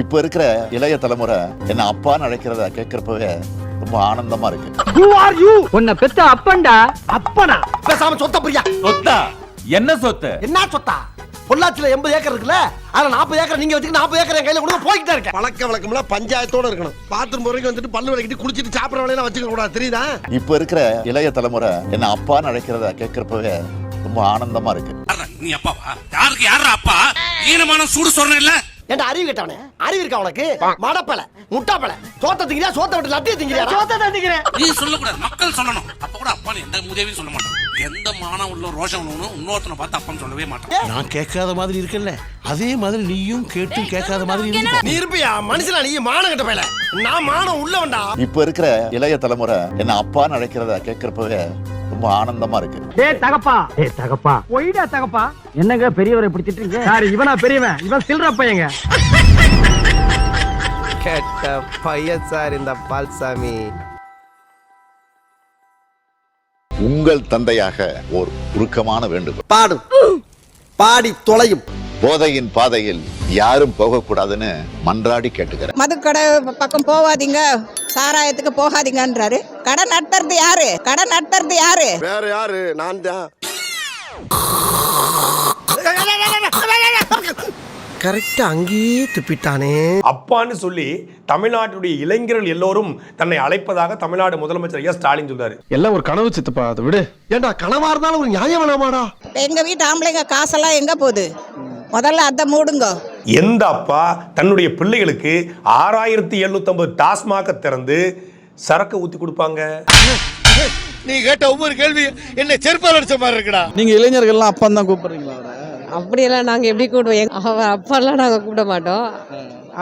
இப்ப இருக்கிற இளைய தலைமுறை என்ன அப்பான்னு அழைக்கிறத கேட்கறப்பவே ரொம்ப ஆனந்தமா இருக்கு. உன்னை பெத்த அப்பன்டா. அப்பனா? பேசாம சொத்த பிரியா? சொத்தா? என்ன சொத்து? என்ன சொத்தா? பொள்ளாச்சியில எண்பது ஏக்கர் இருக்குல்ல? அதுல நாற்பது ஏக்கர் நீங்க வச்சுக்க நாற்பது ஏக்கர் என் கையில கொடுங்க போய்கிட்டே இருக்கேன். பழக்க வழக்கம்லாம் பஞ்சாயத்தோட இருக்கணும். பாத்ரூம் வரைக்கும் வந்துட்டு பல்லு விளக்கிட்டு குளிச்சிட்டு சாப்பிடுற வேலையெல்லாம் வச்சுக்க கூடாது தெரியுதா? இப்ப இருக்கிற இளைய தலைமுறை என்ன அப்பான்னு அழைக்கிறத கேட்கறப்பவே ரொம்ப ஆனந்தமா இருக்கு. நீ அப்பாவா? யாருக்கு யாரா அப்பா? ஈனமான சூடு சொல்றேன் இல்ல ஏன்டா அறிவு கேட்டவனே? அறிவு இருக்கா உனக்கு? மடப்பல முட்டாப்பல. சோத்த திங்கிறியா சோத்த விட்டு லட்டிய திங்கிறியா சோத்த தான் திங்கிறேன். நீ சொல்லக்கூடாது. மக்கள் சொல்லணும். அப்ப கூட அப்பா எந்த உதவியும் சொல்ல மாட்டான். எந்த மானம் உள்ள ரோஷம் உள்ளவனும் இன்னொருத்தனை பார்த்து அப்பன்னு சொல்லவே மாட்டான். நான் கேட்காத மாதிரி இருக்கல அதே மாதிரி நீயும் கேட்டும் கேட்காத மாதிரி இருந்துக்கோ. நீ இருப்பியா? மனுஷனா நீ? மானம் கட்ட பையல. நான் மானம் உள்ளவன்டா. இப்ப இருக்கிற இளைய தலைமுறை என்ன அப்பான்னு அழைக்கிறத கேட்கறப்பவே ரொம்ப ஆனந்தமா இருக்கு. டேய் தகப்பா. டேய் தகப்பா. ஒய்டா தகப்பா. என்னங்க பெரியவரை பிடிச்சிட்டு இருக்கீங்க யாரு இவனா பெரியவன். இவன் சில்ற பையங்க. கெட்ட பையன் சார் இந்த பால்சாமி. உங்கள் தந்தையாக ஒரு உருக்கமான வேண்டுகோள். பாடும் பாடி தொலையும். போதையின் பாதையில் யாரும் போகக்கூடாதுன்னு மன்றாடி கேட்டுக்கிறேன். மதுக்கடை பக்கம் போகாதீங்க சாராயத்துக்கு போகாதீங்கன்றாரு. கடை நடத்துறது யாரு? கடை நடத்துறது யாரு? வேற யாரு? நான் தான். கரெக்டா அங்கேயே துப்பிட்டானே. அப்பான்னு சொல்லி தமிழ்நாட்டுடைய இளைஞர்கள் எல்லோரும் தன்னை அழைப்பதாக தமிழ்நாடு முதலமைச்சர் ஐயா ஸ்டாலின் சொல்றாரு. எல்லாம் ஒரு கனவு சித்தப்பா அதை விடு. ஏண்டா கனவா இருந்தாலும் ஒரு நியாயம் வேணாமாடா எங்க வீட்டு ஆம்பளைங்க காசெல்லாம் எங்க போகுது? முதல்ல அதை மூடுங்க. எந்த அப்பா தன்னுடைய பிள்ளைகளுக்கு ஆறாயிரத்தி எழுநூத்தி டாஸ்மாக திறந்து சரக்கு ஊத்தி கொடுப்பாங்க? நீ கேட்ட ஒவ்வொரு கேள்வி என்ன செருப்பால் அடிச்ச மாதிரி இருக்குடா. நீங்க இளைஞர்கள்லாம் அப்பா தான் கூப்பிடுறீங்களா அப்படியெல்லாம் நாங்கள் எப்படி கூப்பிடுவோம்? அவ அப்பாலாம் நாங்கள் கூப்பிட மாட்டோம்.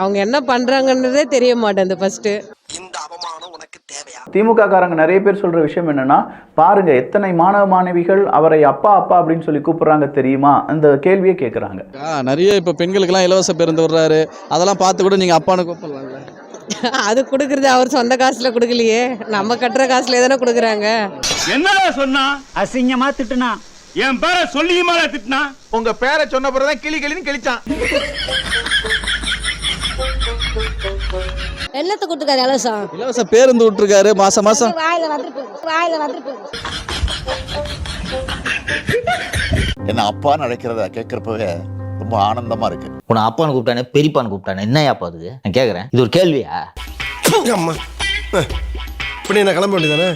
அவங்க என்ன பண்ணுறாங்கன்றதே தெரிய மாட்டேங்குது ஃபஸ்ட்டு இந்த திமுக காரங்க நிறைய பேர் சொல்ற விஷயம் என்னன்னா பாருங்க எத்தனை மாணவ மாணவிகள் அவரை அப்பா அப்பா அப்படின்னு சொல்லி கூப்பிடுறாங்க தெரியுமா? அந்த கேள்வியே கேட்கறாங்க நிறைய இப்ப பெண்களுக்கெல்லாம் இலவச பேருந்து விடுறாரு. அதெல்லாம் பார்த்து கூட நீங்க அப்பான்னு கூப்பிடலாம்ல. அது கொடுக்குறது அவர் சொந்த காசில் கொடுக்கலையே. நம்ம கட்டுற காசுல தானே கொடுக்குறாங்க. என்னடா சொன்னா? அசிங்கமா திட்டுனா? என் பேரை சொல்லியுமா திட்டினா? உங்க பேரை சொன்ன பிறகுதான் கிளி கிளின்னு கிழிச்சான். என்னத்தை கொடுத்துருக்காரு இலவசம்? இலவச பேருந்து விட்டுருக்காரு மாசம் மாசம். வாயில வந்துட்டு வாயில வந்துட்டு என்ன அப்பான்னு அழைக்கிறத கேட்கறப்பவே ரொம்ப ஆனந்தமா இருக்கு. உன்னை அப்பான்னு கூப்பிட்டானே பெரியப்பான்னு கூப்பிட்டானே என்னையாப்பா அதுக்கு நான் கேட்குறேன் இது ஒரு கேள்வியா? அம்மா. இப்படி என்ன கிளம்ப வேண்டியதானே?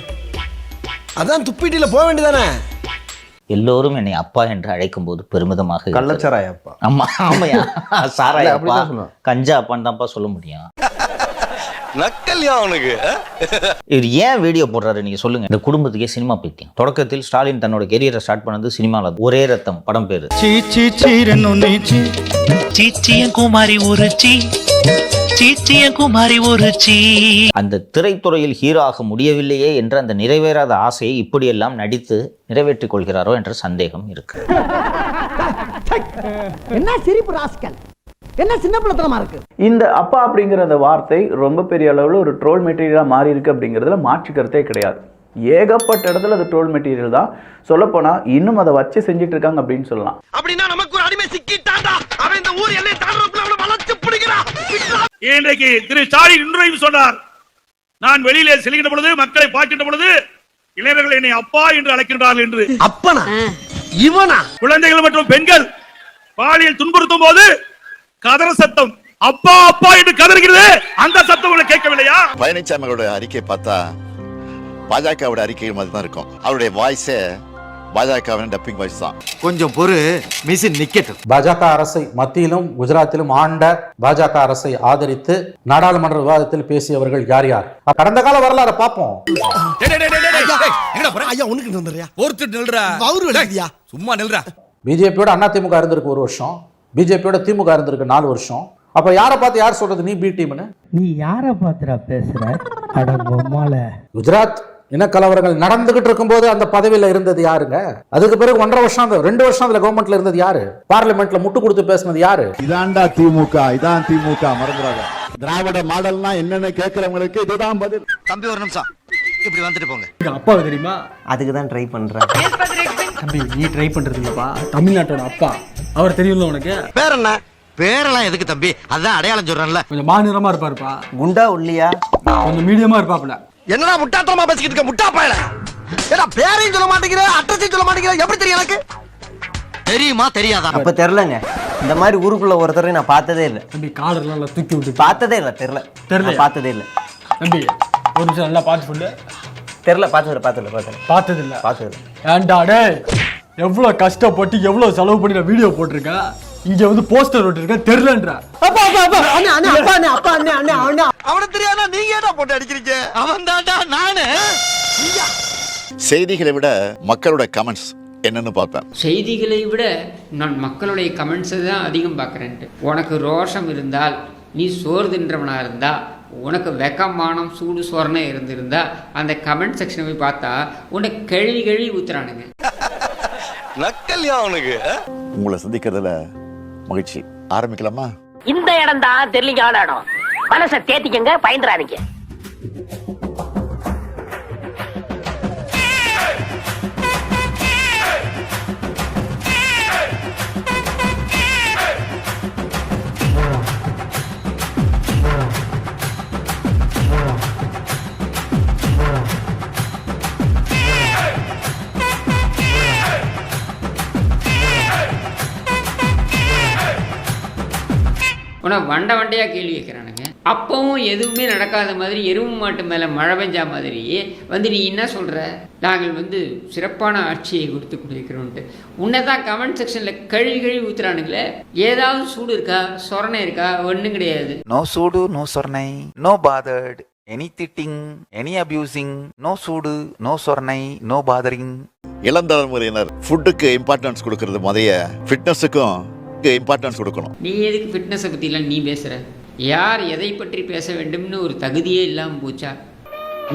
அதான் துப்பிட்டில போக வேண்டியதானே? எல்லோரும் என்னை அப்பா என்று அழைக்கும் போது பெருமிதமாக. கள்ளச்சாராய அப்பா ஆமா ஆமாயா? சாராய இல்ல, அப்பா அப்படிதான் சொல்லுவேன். கஞ்சா அப்பான்னு தான்ப்பா சொல்ல முடியும். அவனுக்கு? இவர் ஏன் வீடியோ போடுறாரு நீங்க சொல்லுங்க. இந்த குடும்பத்துக்கே சினிமா பைத்தியம் தொடக்கத்தில் ஸ்டாலின் தன்னோட கெரியரை ஸ்டார்ட் பண்ணது சினிமாவில் ஒரே ரத்தம் படம் பேரு. சீச்சிய குமாரி ஒரு சீ. சீச்சிய குமாரி ஒரு சீ அந்த திரைத்துறையில் ஹீரோ ஆக முடியவில்லையே என்ற அந்த நிறைவேறாத ஆசையை இப்படியெல்லாம் நடித்து நிறைவேற்றிக் கொள்கிறாரோ என்ற சந்தேகம் இருக்கு. என்ன சிரிப்பு ராஸ்கல்? என்ன சின்ன பிள்ளைத்தனமா இருக்கு? இந்த அப்பா அப்படிங்கிற அந்த வார்த்தை ரொம்ப பெரிய அளவில் ஒரு ட்ரோல் மெட்டீரியலாக மாறி இருக்கு அப்படிங்கிறதுல மாற்று கருத்தே கிடையாது. ஏகப்பட்ட இடத்துல அது ட்ரோல் மெட்டீரியல் தான். சொல்லப்போனால் இன்னும் அதை வச்சு செஞ்சுட்டு இருக்காங்க அப்படின்னு சொல்லலாம். அப்படின்னா நமக்கு ஒரு அடிமை சிக்கிட்டான்டா. அவன் இந்த ஊர் எல்லை தாண்டறதுக்குள்ள அவனை வளர்த்து பிடிக்கிறான் இன்றைக்கு திரு ஸ்டாலின் இன்றையும் சொன்னார். நான் வெளியிலே செல்கின்ற பொழுது மக்களை பார்க்கின்ற பொழுது இளைஞர்கள் என்னை அப்பா என்று அழைக்கின்றார்கள் என்று. அப்பனா? இவனா? குழந்தைகள் மற்றும் பெண்கள் பாலியல் துன்புறுத்தும் போது கதற சத்தம் அப்பா அப்பா என்று கதறுகிறது. அந்த சத்தம் உங்களுக்கு கேட்கவில்லையா? பழனிசாமி அறிக்கை பார்த்தா பாஜகவோட அறிக்கை மாதிரி தான் இருக்கும். அவருடைய வாய்ஸே பாஜகவின் டப்பிங் வாய்ஸ் தான். கொஞ்சம் பொறு மிஷின் நிக்கட்டும். பாஜக அரசை மத்தியிலும் குஜராத்திலும் ஆண்ட பாஜக அரசை ஆதரித்து நாடாளுமன்ற விவாதத்தில் பேசியவர்கள் யார் யார்? கடந்த கால வரலாறு பார்ப்போம். சும்மா நில்றா. பிஜேபியோட அண்ணா திமுக இருந்திருக்கு ஒரு வருஷம். பிஜேபியோட திமுக இருந்திருக்கு நாலு வருஷம். அப்ப யாரை பார்த்து யார் சொல்றது நீ பி டீம்னு நீ யார பாத்துறா பேசுற? குஜராத் இனக்கலவரங்கள் நடந்துகிட்டு இருக்கும்போது அந்த பதவியில இருந்தது யாருங்க? அதுக்கு பிறகு ஒன்றரை வருஷம் அந்த ரெண்டு வருஷம் அதுல கவர்மெண்ட்ல இருந்தது யாரு? பார்லிமெண்ட்ல முட்டு கொடுத்து பேசினது யாரு? இதான்டா திமுக இதான் திமுக மறந்துடாத. திராவிட மாடல்னா என்னன்னு கேட்கறவங்களுக்கு இதுதான் பதில். தம்பி ஒரு நிமிஷம். இப்படி வந்துட்டு போங்க. அப்பா தெரியுமா? அதுக்கு தான் ட்ரை பண்றேன். தம்பி நீ ட்ரை பண்றது இல்லப்பா தமிழ்நாட்டோட அப்பா. அவர் தெரியும்ல உனக்கு? பேர் என்ன? பேரெல்லாம் எதுக்கு தம்பி? அதான் அடையாளம் சொல்றேன்ல. கொஞ்சம் மாநிலமா இருப்பாருப்பா. குண்டா உள்ளியா? கொஞ்சம் மீடியமா இருப்பாப்புல. என்னடா முட்டாத்தனமா பேசிக்கிட்டு இருக்க? முட்டா பயல. ஏடா பேரையும் சொல்ல மாட்டேங்கிற அட்ரஸையும் சொல்ல மாட்டேங்கிற எப்படி தெரியும் எனக்கு? தெரியுமா தெரியாதா? அப்ப தெரியலங்க. இந்த மாதிரி ஊருக்குள்ள ஒருத்தரை நான் பார்த்ததே இல்லை. தம்பி காலர்லாம் தூக்கி விட்டு பார்த்ததே இல்லை தெரியல. தெரியல பார்த்ததே இல்லை. தம்பி ஒரு நிமிஷம் நல்லா பார்த்து சொல்லு. தெரியல பார்த்ததில்ல பார்த்ததில்ல பார்த்ததில்ல. பார்த்ததில்ல. பார்த்ததில்ல. ஏன்டா டேய் எவ்வளோ கஷ்டப்பட்டு எவ்வளோ செலவு பண்ணி நான் வீடியோ போட்டிருக்கேன் இங்க வந்து போஸ்டர் விட்டுருக்கேன் தெரியலன்ற. அப்பா அப்பா அப்பா அண்ணே அண்ணே அப்பா அண்ணே அப்பா அண்ணே அண்ணே அண்ணே. அவனுக்கு தெரியாதா நீங்க ஏடா போட்டு அடிக்கிறீங்க? அவன் தான்டா நானு. செய்திகளை விட மக்களோட கமெண்ட்ஸ் என்னன்னு பார்ப்பேன். செய்திகளை விட நான் மக்களுடைய கமெண்ட்ஸை தான் அதிகம் பார்க்குறேன்ட்டு. உனக்கு ரோஷம் இருந்தால் நீ சோறு தின்றவனாக இருந்தா உனக்கு வெக்கமானம் சூடு சோரணை இருந்திருந்தா அந்த கமெண்ட் செக்ஷனை போய் பார்த்தா உனக்கு கழுவி கழுவி ஊத்துறானுங்க. நக்கல்யா அவனுக்கு உங்களை சந்திக்கிறதுல மகிழ்ச்சி. ஆரம்பிக்கலாமா? இந்த இடம் தான் தெரியலீங்க இடம் மனசை தேத்திக்கங்க பயந்துறாதீங்க. உனக்கு வண்டை வண்டையாக கேள்வி கேட்குறானுங்க அப்பவும் எதுவுமே நடக்காத மாதிரி எருவு மாட்டு மேலே மழை பெஞ்சா மாதிரி வந்து நீ என்ன சொல்கிற நாங்கள் வந்து சிறப்பான ஆட்சியை கொடுத்து கொண்டிருக்கிறோன்ட்டு. உன்னை தான் கமெண்ட் செக்ஷனில் கழுவி கழுவி ஊத்துறானுங்களே. ஏதாவது சூடு இருக்கா? சொரணை இருக்கா? ஒன்றும் கிடையாது. நோ சூடு நோ சொர்ணை நோ பாதர்ட் எனி திட்டிங் எனி அபியூசிங் நோ சூடு நோ சொர்ணை நோ பாதரிங் இளந்தலைமுறையினர் ஃபுட்டுக்கு இம்பார்ட்டன்ஸ் கொடுக்கறது முதைய ஃபிட்னஸுக்கும் இம்பார்ட்டன்ஸ் கொடுக்கணும். நீ எதுக்கு ஃபிட்னஸை பற்றிலாம் நீ பேசுகிற யார் எதை பற்றி பேச வேண்டும்னு ஒரு தகுதியே இல்லாமல் போச்சா?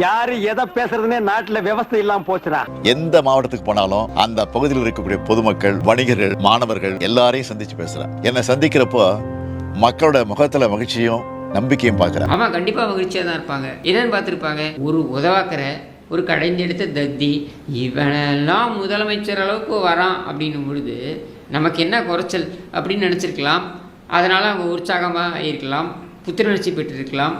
யாரு எதை பேசுறதுனே நாட்டுல விவசாயம் இல்லாம போச்சுடா. எந்த மாவட்டத்துக்கு போனாலும் அந்த பகுதியில் இருக்கக்கூடிய பொதுமக்கள் வணிகர்கள் மாணவர்கள் எல்லாரையும் சந்திச்சு பேசுறேன் என்னை சந்திக்கிறப்போ மக்களோட முகத்துல மகிழ்ச்சியும் நம்பிக்கையும் பார்க்குறேன் ஆமாம் கண்டிப்பாக மகிழ்ச்சியாக தான் இருப்பாங்க. என்னன்னு பார்த்துருப்பாங்க? ஒரு உதவாக்கிற ஒரு கடைஞ்செடுத்த தத்தி இவனெல்லாம் முதலமைச்சர் அளவுக்கு வரான் அப்படின்னும் பொழுது நமக்கு என்ன குறைச்சல் அப்படின்னு நினச்சிருக்கலாம். அதனால் அவங்க உற்சாகமாக இருக்கலாம் புத்துணர்ச்சி பெற்றிருக்கலாம்.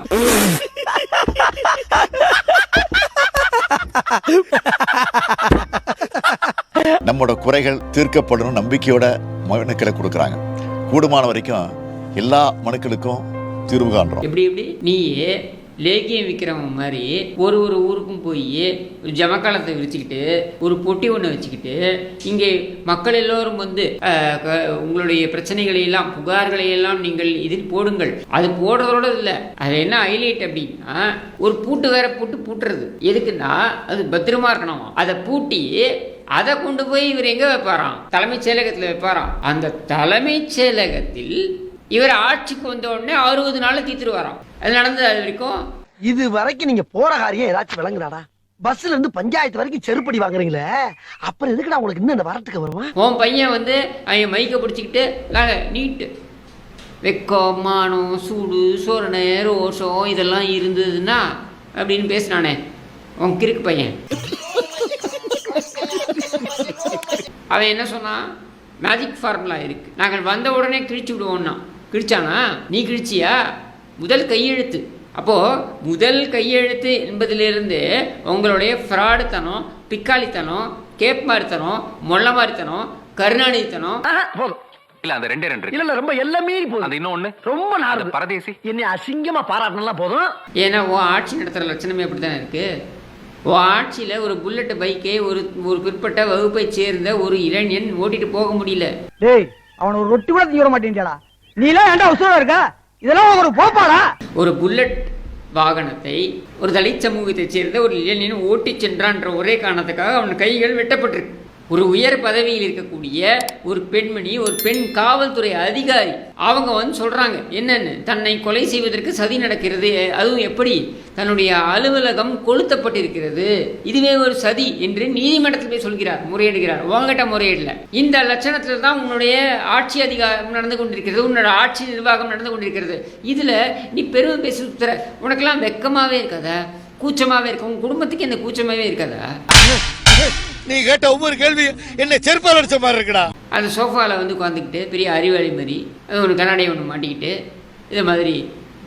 நம்மளோட குறைகள் தீர்க்கப்படணும் நம்பிக்கையோட மனுக்களை கொடுக்குறாங்க. கூடுமான வரைக்கும் எல்லா மனுக்களுக்கும் தீர்வு காண்றோம். எப்படி எப்படி? நீயே லேக்கியம் விற்கிறவன் மாதிரி ஒரு ஒரு ஊருக்கும் போய் ஒரு ஜமக்காலத்தை விரிச்சுக்கிட்டு ஒரு பொட்டி ஒன்று வச்சுக்கிட்டு இங்கே மக்கள் எல்லோரும் வந்து க- உங்களுடைய பிரச்சனைகளை எல்லாம் புகார்களை எல்லாம் நீங்கள் இதில் போடுங்கள். அது போடுறதோட இல்லை. அது என்ன ஹைலைட் அப்படின்னா ஒரு பூட்டு வேற பூட்டு பூட்டுறது. எதுக்குன்னா அது பத்திரமா இருக்கணும். அதை பூட்டி அதை கொண்டு போய் இவர் எங்கே வைப்பாராம்? தலைமைச் செயலகத்தில் வைப்பாராம். அந்த தலைமைச் செயலகத்தில் இவர் ஆட்சிக்கு வந்த உடனே அறுபது நாள்ல தீத்துருவாராம். அது நடந்தது அது வரைக்கும். இது வரைக்கும் நீங்க போற காரியம் ஏதாச்சும் விளங்குறாடா பஸ்ல இருந்து பஞ்சாயத்து வரைக்கும் செருப்படி வாங்குறீங்களே? அப்புறம் எதுக்குடா உங்களுக்கு இன்னும் இந்த வரத்துக்கு வருமா? உன் பையன் வந்து அவன் மைக்கை பிடிச்சிக்கிட்டு நாங்கள் நீட்டு. வெக்கம் மானம் சூடு சோரணை ரோஷம் இதெல்லாம் இருந்ததுன்னா அப்படின்னு பேசினானே. உன் கிறுக்கு பையன். அவன் என்ன சொன்னான்? மேஜிக் ஃபார்முலா இருக்கு. நாங்கள் வந்த உடனே கிழிச்சு விடுவோம்னா கிழிச்சானா? நீ கிழிச்சியா? முதல் கையெழுத்து. அப்போது முதல் கையெழுத்து என்பதிலிருந்து உங்களுடைய ஃப்ராடுத்தனம் பிக்காளித்தனம் கேப் மாதிரித்தனம் மொள்ள மாதிரித்தனம் கருணாநிதித்தனம். போதும். இல்ல அந்த ரெண்டே ரெண்டு இல்ல இல்ல ரொம்ப எல்லாமே போதும். அந்த இன்னொன்னு ரொம்ப நாடு பரதேசி. என்னை அசிங்கமா பாராட்டினா போதும். ஏன்னா உன் ஆட்சி நடத்துகிற லட்சணமே அப்படி தானே இருக்குது உன் ஆட்சியில் ஒரு புல்லட் பைக்கை ஒரு ஒரு பிற்பட்ட வகுப்பை சேர்ந்த ஒரு இளைஞன் ஓட்டிட்டு போக முடியல. டேய் அவன ஒரு ரொட்டி கூட திங்க மாட்டேன்டா நீ ஏன்டா உசுரா இருக்க? இதெல்லாம் ஒரு போப்பாடா? ஒரு புல்லட் வாகனத்தை ஒரு தலித் சமூகத்தைச் சேர்ந்த ஒரு இளைஞன் ஓட்டிச் சென்றான்ற ஒரே காரணத்துக்காக அவன் கைகள் வெட்டப்பட்டிருக்கு. ஒரு உயர் பதவியில் இருக்கக்கூடிய ஒரு பெண்மணி ஒரு பெண் காவல்துறை அதிகாரி அவங்க வந்து சொல்கிறாங்க என்னென்னு? தன்னை கொலை செய்வதற்கு சதி நடக்கிறது. அதுவும் எப்படி? தன்னுடைய அலுவலகம் கொளுத்தப்பட்டிருக்கிறது. இதுவே ஒரு சதி என்று நீதிமன்றத்தில் போய் சொல்கிறார் முறையிடுகிறார். உங்ககிட்ட முறையிடல. இந்த லட்சணத்தில் தான் உன்னுடைய ஆட்சி அதிகாரம் நடந்து கொண்டிருக்கிறது உன்னோட ஆட்சி நிர்வாகம் நடந்து கொண்டிருக்கிறது. இதில் நீ பெருமை பேசி சுத்துற உனக்கெல்லாம் வெக்கமாகவே இருக்காதா? கூச்சமாகவே இருக்கும் உன் குடும்பத்துக்கு இந்த கூச்சமாகவே இருக்காதா? நீ கேட்ட ஒவ்வொரு கேள்வி என்ன செருப்பால் அடிச்ச மாதிரி இருக்குடா. அந்த சோஃபாவில் வந்து உட்காந்துக்கிட்டு பெரிய அறிவாளி மாதிரி அது ஒரு கண்ணாடியை ஒன்று மாட்டிக்கிட்டு இது மாதிரி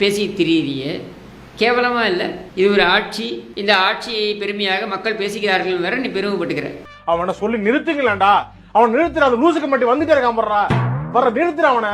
பேசி திரியிறிய. கேவலமாக இல்லை இது ஒரு ஆட்சி. இந்த ஆட்சியை பெருமையாக மக்கள் பேசுகிறார்கள் வேற நீ பெருமைப்பட்டுக்கிற. அவனை சொல்லி நிறுத்துங்களேன்டா. அவன் நிறுத்துற அந்த லூசுக்கு மட்டும் வந்துட்டே இருக்கான் போடுறா வர நிறுத்துற அவனை.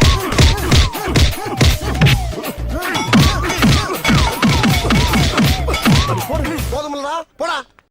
போதுமில்லடா போடா